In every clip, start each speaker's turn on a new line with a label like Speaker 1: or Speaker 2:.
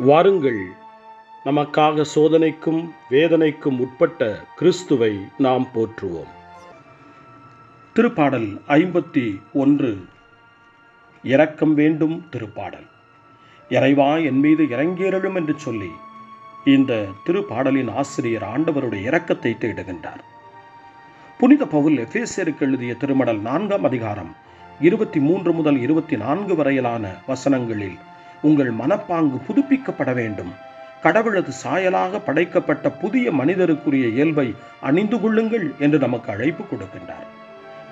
Speaker 1: வாருங்கள். நமக்காக சோதனைக்கும் வேதனைக்கும் உட்பட்ட கிறிஸ்துவை நாம் போற்றுவோம். திருப்பாடல் ஐம்பத்தி ஒன்று. இரக்கம் வேண்டும் திருப்பாடல். இறைவா என் மீது இறங்கியருளும் என்று சொல்லி இந்த திருப்பாடலின் ஆசிரியர் ஆண்டவருடைய இரக்கத்தை தேடுகின்றார். புனித பவுல் எஃபேசியருக்கு எழுதிய திருமடல் நான்காம் அதிகாரம் இருபத்தி மூன்று முதல் இருபத்தி நான்கு வரையிலான வசனங்களில் உங்கள் மனப்பாங்கு புதுப்பிக்கப்பட வேண்டும். கடவுளது சாயலாக படைக்கப்பட்ட புதிய மனிதருக்குரிய இயல்பை அணிந்து கொள்ளுங்கள் என்று நமக்கு அழைப்பு கொடுக்கின்றார்.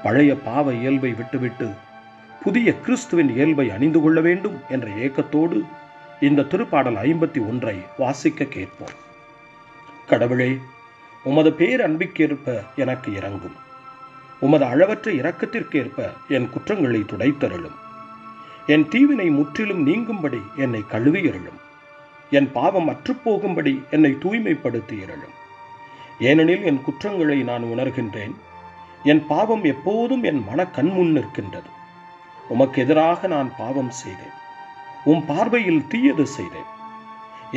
Speaker 1: பழைய பாவ இயல்பை விட்டுவிட்டு புதிய கிறிஸ்துவின் இயல்பை அணிந்து கொள்ள வேண்டும் என்ற ஏக்கத்தோடு இந்த திருப்பாடல் ஐம்பத்தி ஒன்றை வாசிக்க கேட்போம். கடவுளே உமது பேர் அன்பிற்கேற்ப எனக்கு இறங்கும் உமது அளவற்ற இரக்கத்திற்கேற்ப என் குற்றங்களை துடைத்தருளும். என் தீவினை முற்றிலும் நீங்கும்படி என்னை கழுவியருளும். என் பாவம் அற்றுப்போகும்படி என்னை தூய்மைப்படுத்தி இருளும் ஏனெனில் என் குற்றங்களை நான் உணர்கின்றேன். என் பாவம் எப்போதும் என் மன கண்முன் நிற்கின்றது. உமக்கு எதிராக நான் பாவம் செய்தேன். உம் பார்வையில் தீயது செய்தேன்.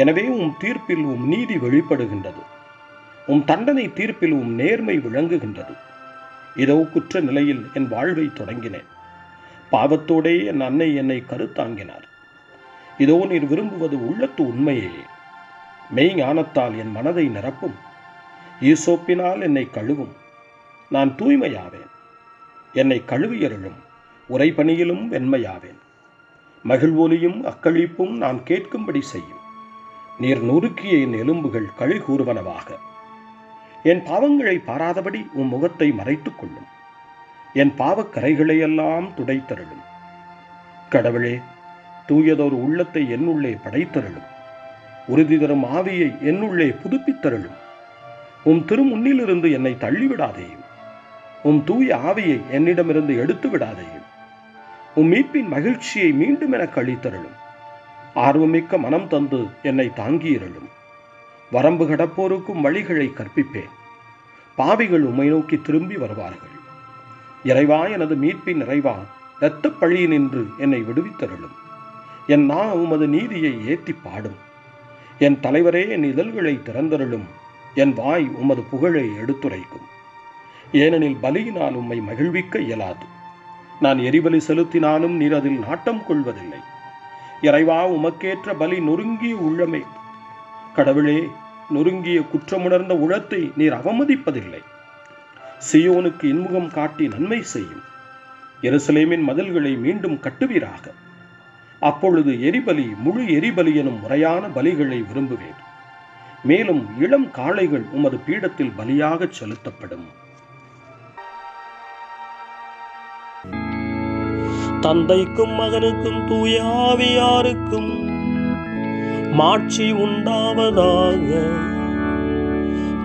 Speaker 1: எனவே உம் தீர்ப்பில் உம் நீதி வெளிப்படுகின்றது. உம் தண்டனை தீர்ப்பில் உம் நேர்மை விளங்குகின்றது. இதோ குற்ற நிலையில் என் வாழ்வை தொடங்கினேன். பாவத்தோடே என் அன்னை என்னை கருத்தாங்கினார். இதோ நீர் விரும்புவது உள்ளத்து உண்மையே. மெய் ஞானத்தால் என் மனதை நிரப்பும். ஈசோப்பினால் என்னை கழுவும். நான் தூய்மையாவேன். என்னை கழுவியருளும். உரைபணியிலும் வெண்மையாவேன். மகிழ்வொலியும் அக்களிப்பும் நான் கேட்கும்படி செய்யும். நீர் நொறுக்கிய என் எலும்புகள் களி கூறுவனவாக என் பாவங்களை பாராதபடி உம் முகத்தை மறைத்துக் கொள்ளும். என் பாவக்கரைகளையெல்லாம் துடைத்தருளும். கடவுளே தூயதொரு உள்ளத்தை என்னுள்ளே படைத்தருளும். உறுதி தரும் ஆவியை என்னுள்ளே புதுப்பித்தருளும். உம் திருமுன்னிலிருந்து என்னை தள்ளிவிடாதேயும். உம் தூய ஆவியை என்னிடமிருந்து எடுத்து விடாதேயும் உம் மீட்பின் மகிழ்ச்சியை மீண்டும் எனக்கு அளித்தருளும். ஆர்வமிக்க மனம் தந்து என்னை தாங்கியிருளும். வரம்பு கடப்போருக்கும் வழிகளை கற்பிப்பேன். பாவிகள் உம்மை நோக்கி திரும்பி வருவார்கள். இறைவா எனது மீட்பின் நிறைவா? இரத்தப் பழியினின்று என்னை விடுவித்தருளும். என் நா உமது நீதியை ஏத்தி பாடும். என் தலைவரே என் இதழ்களை திறந்தருளும். என் வாய் உமது புகழை எடுத்துரைக்கும். ஏனெனில் பலியினால் உம்மை மகிழ்விக்க இயலாது. நான் எரிபலி செலுத்தினாலும் நீர் அதில் நாட்டம் கொள்வதில்லை. இறைவா உமக்கேற்ற பலி நொறுங்கிய உள்ளமே. கடவுளே நொறுங்கிய குற்றமுணர்ந்த உளத்தை நீர் அவமதிப்பதில்லை. சியோனுக்கு இன்முகம் காட்டி நன்மை செய்யும். எருசலேமின் மதில்களை மீண்டும் கட்டுவீராக. அப்பொழுது எரிபலி முழு எரிபலி எனும் முறையான பலிகளை விரும்புவேன். மேலும் இளம் காளைகள் உமது பீடத்தில் பலியாக செலுத்தப்படும். தந்தைக்கும் மகனுக்கும் தூயாவியாருக்கும் மாட்சி உண்டாவதாக.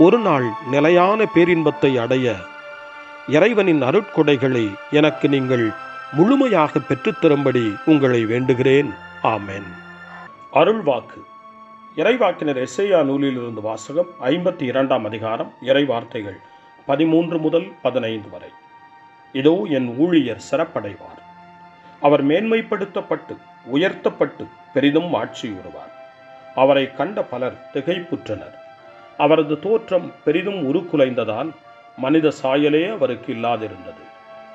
Speaker 1: ஒரு நாள் நிலையான பேரின்பத்தை அடைய இறைவனின் அருட்கொடைகளை எனக்கு நீங்கள் முழுமையாக பெற்றுத்தரும்படி உங்களை வேண்டுகிறேன். ஆமென். அருள்வாக்கு. இறைவாக்கினர் எஸ்ஐயா நூலிலிருந்து வாசகம் ஐம்பத்தி இரண்டாம் அதிகாரம் இறைவார்த்தைகள் பதிமூன்று முதல் பதினைந்து வரை. இதோ என் ஊழியர் சிறப்படைவார். அவர் மேன்மைப்படுத்தப்பட்டு உயர்த்தப்பட்டு பெரிதும் ஆட்சியுறுவார். அவரை கண்ட பலர் திகைப்புற்றனர். அவரது தோற்றம் பெரிதும் உருக்குலைந்ததால் மனித சாயலே அவருக்கு இல்லாதிருந்தது.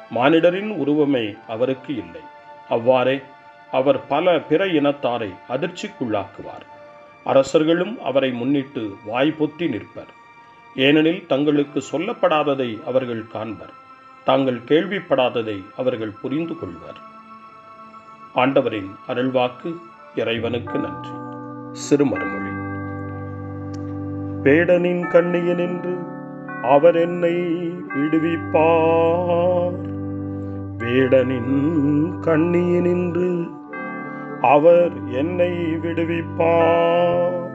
Speaker 1: மானிடரின் உருவமே அவருக்கு இல்லை. அவ்வாறே அவர் பல பிற இனத்தாரை அதிர்ச்சிக்குள்ளாக்குவார். அரசர்களும் அவரை முன்னிட்டு வாய் பொத்தி நிற்பர். ஏனெனில் தங்களுக்கு சொல்லப்படாததை அவர்கள் காண்பர். தாங்கள் கேள்விப்படாததை அவர்கள் புரிந்து கொள்வர். ஆண்டவரின் அருள்வாக்கு இறைவனுக்கு நன்றி. சிறுமறுமொழி வேடனின் கண்ணியனின்று அவர் என்னை விடுவிப்பார். வேடனின் கண்ணியனின்று அவர் என்னை விடுவிப்பார்.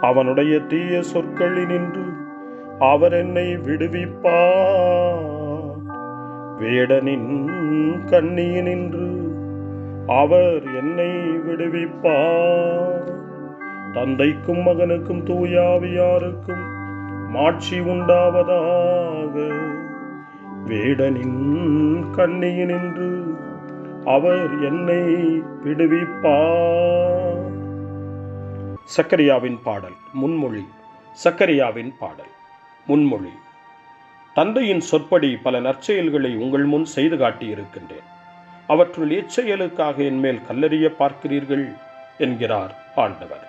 Speaker 1: அவனுடைய தீய சொற்களினின்று அவர் என்னை விடுவிப்பார். வேடனின் கண்ணியினின்று அவர் என்னை விடுவிப்பார். தந்தைக்கும் மகனுக்கும் தூயாவியாருக்கும் மாட்சி உண்டாவதாக. வேடனின் கண்ணியினின்று அவர் என்னை விடுவிப்பார். சக்கரியாவின் பாடல் முன்மொழி. சக்கரியாவின் பாடல் முன்மொழி. தந்தையின் சொற்படி பல நற்செயல்களை உங்கள் முன் செய்து காட்டியிருக்கின்றேன். அவற்றுள் எச்செயலுக்காக என்மேல் கல்லறிய பார்க்கிறீர்கள் என்கிறார் ஆண்டவர்.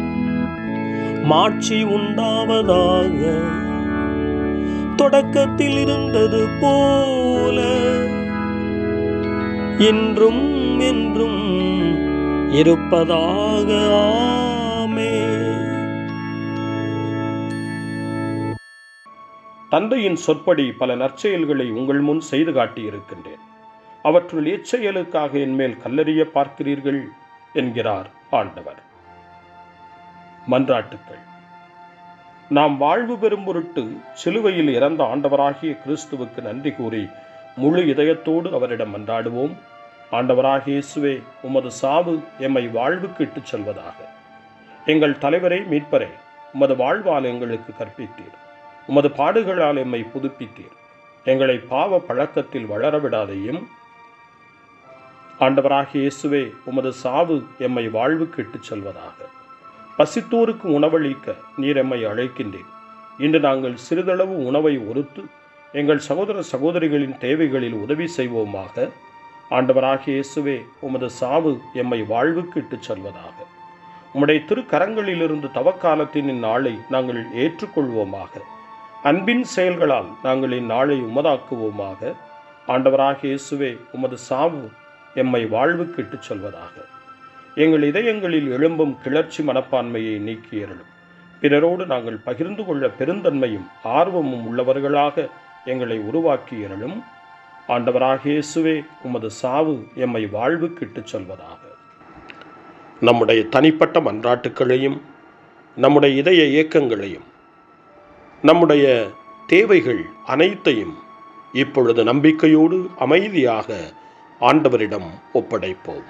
Speaker 2: மாட்சி உண்டாவதாக. தொடக்கத்தில் இருந்தது போல. என்றும் என்றும் இருப்பதாக. ஆமே.
Speaker 1: தந்தையின் சொற்படி பல நற்செயல்களை உங்கள் முன் செய்து காட்டியிருக்கின்றேன். அவற்றுள் எச்செயலுக்காக என்மேல் கல்லறிய பார்க்கிறீர்கள் என்கிறார் ஆண்டவர். மன்றாட்டுக்கள். நாம் வாழ்வு பெறும் பொருட்டு சிலுவையில் இறந்த ஆண்டவராகிய கிறிஸ்துவுக்கு நன்றி கூறி முழு இதயத்தோடு அவரிடம் மன்றாடுவோம். ஆண்டவராகிய இயேசுவே உமது சாவு எம்மை வாழ்வுக்கு இட்டுச் செல்வதாக. எங்கள் தலைவரை மீட்பரே உமது வாழ்வால் எங்களுக்கு கற்பித்தீர். உமது பாடுகளால் எம்மை புதுப்பித்தீர். எங்களை பாவ பழக்கத்தில் வளர விடாதையும். ஆண்டவராகிய இயேசுவே உமது சாவு எம்மை வாழ்வுக்கு இட்டுச் செல்வதாக. பசித்தோருக்கு உணவளிக்க நீர் எம்மை அழைக்கின்றேன். இன்று நாங்கள் சிறிதளவு உணவை ஒருத்து எங்கள் சகோதர சகோதரிகளின் தேவைகளில் உதவி செய்வோமாக. ஆண்டவராகிய இயேசுவே உமது சாவு எம்மை வாழ்வுக்கு இட்டுச் செல்வதாக. உம்முடைய திருக்கரங்களிலிருந்து தவக்காலத்தின் இந்நாளை நாங்கள் ஏற்றுக்கொள்வோமாக. அன்பின் செயல்களால் நாங்கள் இந்நாளை உமதாக்குவோமாக. ஆண்டவராக இயேசுவே உமது சாவு எம்மை வாழ்வுக்கு இட்டுச் செல்வதாக. எங்கள் இதயங்களில் எழும்பும் கிளர்ச்சி மனப்பான்மையை நீக்கியருளும். பிறரோடு நாங்கள் பகிர்ந்து கொள்ள பெருந்தன்மையும் ஆர்வமும் உள்ளவர்களாக எங்களை உருவாக்கியருளும். ஆண்டவராக இயேசுவே உமது சாவு எம்மை வாழ்வு கிட்டுச் செல்வதாக. நம்முடைய தனிப்பட்ட மன்றாட்டுக்களையும் நம்முடைய இதய இயக்கங்களையும் நம்முடைய தேவைகள் அனைத்தையும் இப்பொழுது நம்பிக்கையோடு அமைதியாக ஆண்டவரிடம் ஒப்படைப்போம்.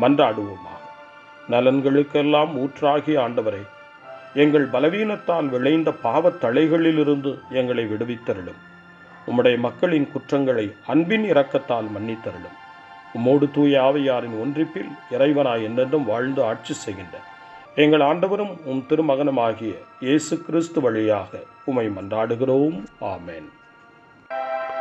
Speaker 1: மன்றாடுவோமா? நலன்களுக்கெல்லாம் ஊற்றாகிய ஆண்டவரே எங்கள் பலவீனத்தால் விளைந்த பாவத் தளைகளிலிருந்து எங்களை விடுவித்தருளும். உம்முடைய மக்களின் குற்றங்களை அன்பின் இரக்கத்தால் மன்னித்தருளும். உம்மோடு தூய ஆவையாரின் ஒன்றிப்பில் இறைவனாய் என்றென்றும் வாழ்ந்து ஆட்சி செய்கின்ற எங்கள் ஆண்டவரும் உம் திருமகனுமாகிய இயேசு கிறிஸ்து வழியாக உமை மன்றாடுகிறோம். ஆமேன்.